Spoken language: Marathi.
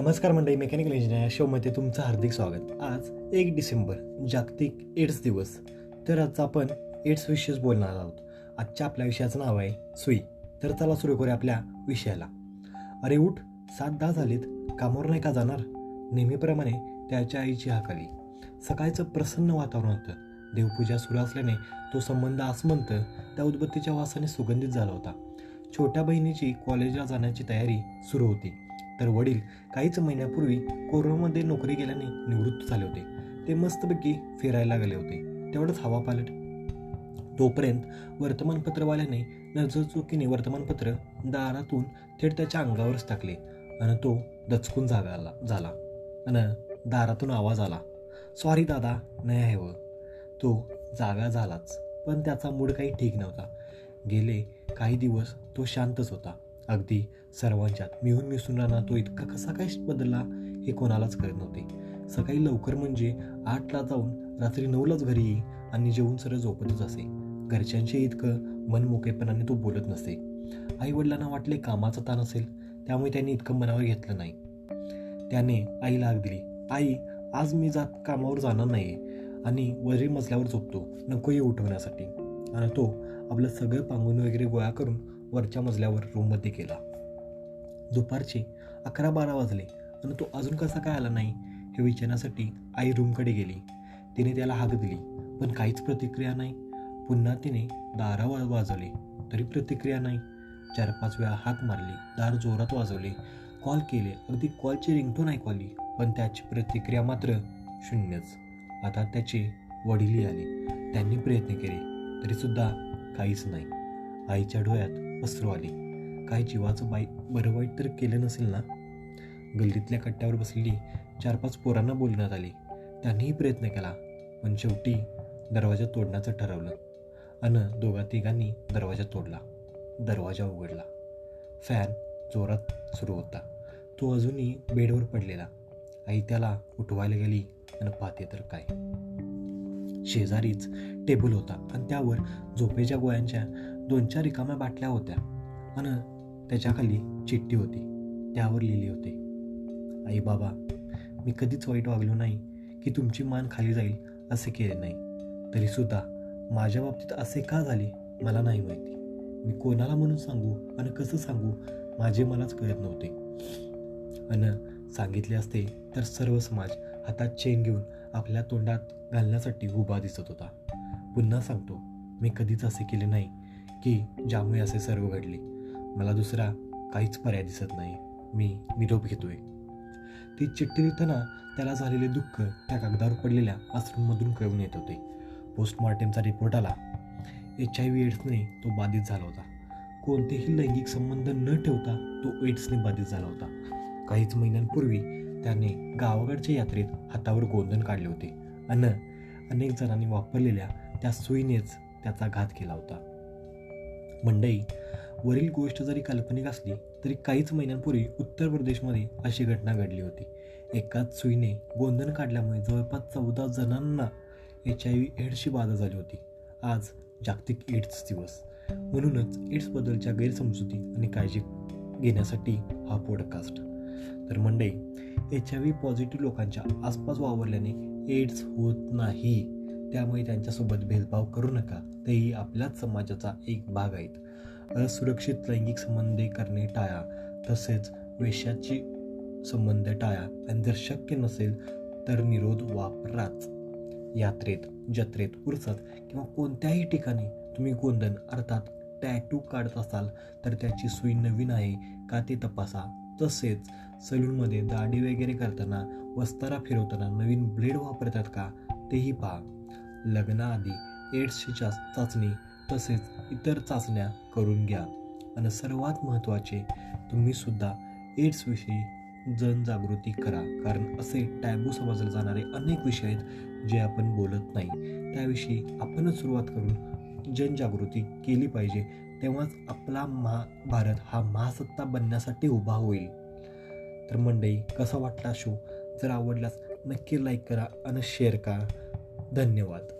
नमस्कार मंडळी मेकॅनिकल इंजिनियर या शोमध्ये तुमचं हार्दिक स्वागत. आज एक डिसेंबर जागतिक एड्स दिवस. तर आजचा आपण एड्स विषयीच बोलणार आहोत. आजच्या आपल्या विषयाचं नाव आहे सुई. तर चला सुरू करूया आपल्या विषयाला. अरे उठ सात दहा झालीत कामावर नाही का जाणार? नेहमीप्रमाणे त्याच्या आईची हाक आली सकाळचं प्रसन्न वातावरण होतं. देवपूजा सुरू असल्याने तो संबंध आसमंत त्या उदबत्तीच्या वासाने सुगंधित झाला होता. छोट्या बहिणीची कॉलेजला जाण्याची तयारी सुरू होती. तर वडील काहीच महिन्यापूर्वी कोरोनामध्ये नोकरी गेल्याने निवृत्त झाले होते. ते मस्तपैकी फिरायला गेले होते. तेवढंच हवा पालट. तोपर्यंत वर्तमानपत्रवाल्याने नजरचुकीने वर्तमानपत्र दारातून थेट त्याच्या अंगावरच टाकले आणि तो दचकून जागाला झाला आणि दारातून आवाज आला सॉरी दादा नाही आहे व. तो जागा झालाच पण त्याचा मूड काही ठीक नव्हता. गेले काही दिवस तो शांतच होता. अगदी सर्वांच्यात मिळून मिसळून राहणार तो इतका कसा काय बदलला हे कोणालाच कळत नव्हते. सकाळी लवकर म्हणजे आठला जाऊन रात्री नऊलाच घरी येई आणि जेवून सरळ झोपतच असे. घरच्यांशी इतकं मन मोकेपणाने तो बोलत नसे. आई वडिलांना वाटले कामाचा ताण असेल त्यामुळे त्यांनी इतकं मनावर घेतलं नाही. त्याने आईला आग दिली. आई आज मी जात कामावर जाणार नाही आणि वरील मजल्यावर झोपतो. नको ये उठवण्यासाठी. आणि तो आपलं सगळं पांगून वगैरे गोळा करून वरच्या मजल्यावर रूममध्ये गेला. दुपारचे अकरा बारा वाजले आणि तो अजून कसा काय आला नाही हे विचारण्यासाठी आई रूमकडे गेली. तिने त्याला हाक दिली पण काहीच प्रतिक्रिया नाही. पुन्हा तिने दारा वाजवले तरी प्रतिक्रिया नाही. चार पाच वेळा हाक मारली दार जोरात वाजवले. कॉल केले अगदी कॉलची रिंगटोन ऐकू आली पण त्याची प्रतिक्रिया मात्र शून्यच. आता त्याचे वडीलही आले. त्यांनी प्रयत्न केले तरीसुद्धा काहीच नाही. आईच्या डोळ्यात अश्रू आले. काय जीवाचं बाई बरं वाईट तर केलं नसेल ना? गल्लीतल्या कट्ट्यावर बसलेली चार पाच पोरांना बोलण्यात आली. त्यांनीही प्रयत्न केला पण शेवटी दरवाजा तोडण्याचं ठरवलं अन दोघा तिघांनी दरवाजा तोडला. दरवाजा उघडला. फॅन जोरात सुरू होता. तो अजूनही बेडवर पडलेला. आई त्याला उठवायला गेली आणि पाहते तर काय. शेजारीच टेबल होता आणि त्यावर झोपेच्या गोळ्यांच्या दोन चार रिकाम्या बाटल्या होत्या. आणि त्याच्याखाली चिठ्ठी होती. त्यावर लिहिली होते. आई बाबा मी कधीच वाईट वागलो नाही की तुमची मान खाली जाईल असे केले नाही. तरीसुद्धा माझ्या बाबतीत असे का झाले मला नाही माहिती. मी कोणाला म्हणून सांगू आणि कसं सांगू माझे मलाच कळत नव्हते. आणि सांगितले असते तर सर्व समाज हातात चेन घेऊन आपल्या तोंडात घालण्यासाठी उभा दिसत होता. पुन्हा सांगतो मी कधीच असे केले नाही की ज्यामुळे असे सर्व घडले. मला दुसरा काहीच पर्याय दिसत नाही. मी निरोप घेतोय. ती चिठ्ठी लिहिताना त्याला झालेले दुःख त्या कागदावर पडलेल्या आश्रममधून कळून येत होते. पोस्टमॉर्टमचा रिपोर्ट आला. एच आय व्ही एड्सने तो बाधित झाला होता. कोणतेही लैंगिक संबंध न ठेवता तो एड्सने बाधित झाला होता. काहीच महिन्यांपूर्वी त्याने गावाकडच्या यात्रेत हातावर गोंधण काढले होते. अन अनेक जणांनी वापरलेल्या त्या सुईनेच त्याचा घात केला होता. मंडई. वरील गोष्ट जरी काल्पनिक असली तरी काहीच महिन्यांपूर्वी उत्तर प्रदेशमध्ये अशी घटना घडली होती. एकाच सुईने गोंधन काढल्यामुळे जवळपास चौदा जणांना एच आय व्ही एड्सची बाधा झाली होती. आज जागतिक एड्स दिवस. म्हणूनच एड्सबद्दलच्या गैरसमजुती आणि काळजी घेण्यासाठी हा पॉडकास्ट तर मंडई एच आय व्ही पॉझिटिव्ह लोकांच्या आसपास वावरल्याने एड्स होत नाही. त्यामुळे त्यांच्यासोबत भेदभाव करू नका. तेही आपल्याच समाजाचा एक भाग आहेत. असुरक्षित लैंगिक संबंध करणे टाळा. तसेच वेशाचे संबंध टाळा. आणि जर शक्य नसेल तर निरोध वापराच. यात्रेत जत्रेत उरसात किंवा कोणत्याही ठिकाणी तुम्ही गोंधन अर्थात टॅटू काढत असाल तर त्याची सुई नवीन आहे का ते तपासा. तसेच सलूनमध्ये दाढी वगैरे करताना वस्तारा फिरवताना नवीन ब्लेड वापरतात का तेही पहा. लग्नाआधी एड्सची चाचणी तसेच इतर चाचण्या करून घ्या. आणि सर्वात महत्त्वाचे तुम्हीसुद्धा एड्सविषयी जनजागृती करा. कारण असे टॅबू समजले जाणारे अनेक विषय आहेत जे आपण बोलत नाही. त्याविषयी आपणच सुरुवात करून जनजागृती केली पाहिजे. तेव्हाच आपला महा भारत हा महासत्ता बनण्यासाठी उभा होईल. तर मंडई कसा वाटला शो? जर आवडल्यास नक्की लाईक करा आणि शेअर करा. धन्यवाद.